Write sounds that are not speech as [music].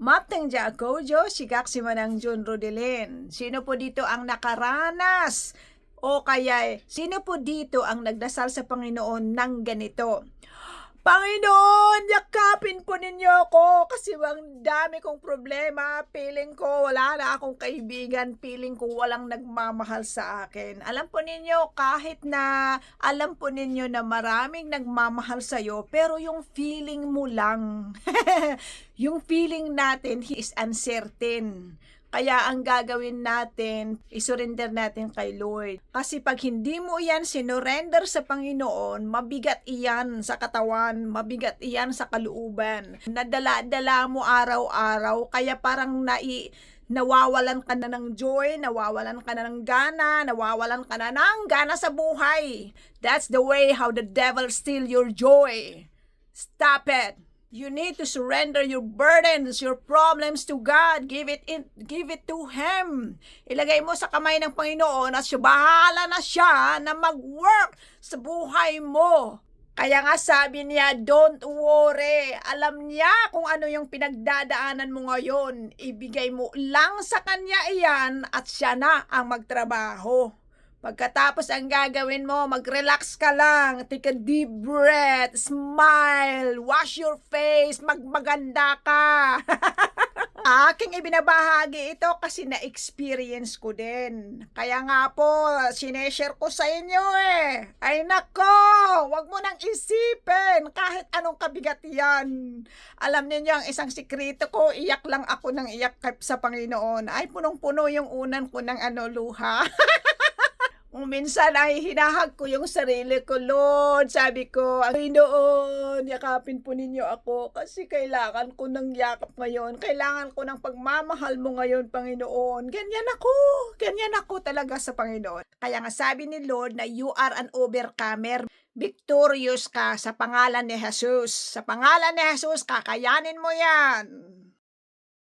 Mapteng Jacojo, sigak si Manang Jun Rodelin. Sino po dito ang nakaranas? O kaya, sino po dito ang nagdasal sa Panginoon ng ganito? Panginoon, yakapin po ninyo ako kasi ang dami kong problema. Feeling ko wala na akong kaibigan. Feeling ko walang nagmamahal sa akin. Alam po ninyo, kahit na alam po ninyo na maraming nagmamahal sa'yo, pero yung feeling mo lang, [laughs] yung feeling natin is uncertain. Kaya ang gagawin natin, isurrender natin kay Lord. Kasi pag hindi mo yan sinurrender sa Panginoon, mabigat iyan sa katawan, mabigat iyan sa kalooban. Nadala-dala mo araw-araw, kaya parang nai nawawalan ka na ng joy, nawawalan ka na ng gana, nawawalan ka na ng gana sa buhay. That's the way how the devil steal your joy. Stop it. You need to surrender your burdens, your problems to God. Give it in, give it to Him. Ilagay mo sa kamay ng Panginoon at siya bahala na siya na mag-work sa buhay mo. Kaya nga sabi niya, don't worry. Alam niya kung ano yung pinagdadaanan mo ngayon. Ibigay mo lang sa kanya iyan at siya na ang magtrabaho. Pagkatapos ang gagawin mo, mag-relax ka lang, take a deep breath, smile, wash your face, magmaganda ka. [laughs] Aking ibinabahagi ito kasi na-experience ko din. Kaya nga po, sineshare ko sa inyo eh. Ay nako, wag mo nang isipin kahit anong kabigat yan. Alam niyo ang isang sikreto ko, iyak lang ako ng iyak sa Panginoon. Ay punong-puno yung unan ko ng ano luha. [laughs] Kung minsan ay hinahag ko yung sarili ko, Lord. Sabi ko, Panginoon, yakapin po ninyo ako kasi kailangan ko ng yakap ngayon. Kailangan ko ng pagmamahal mo ngayon, Panginoon. Ganyan ako. Ganyan ako talaga sa Panginoon. Kaya nga sabi ni Lord na you are an overcomer. Victorious ka sa pangalan ni Jesus. Sa pangalan ni Jesus, kakayanin mo yan.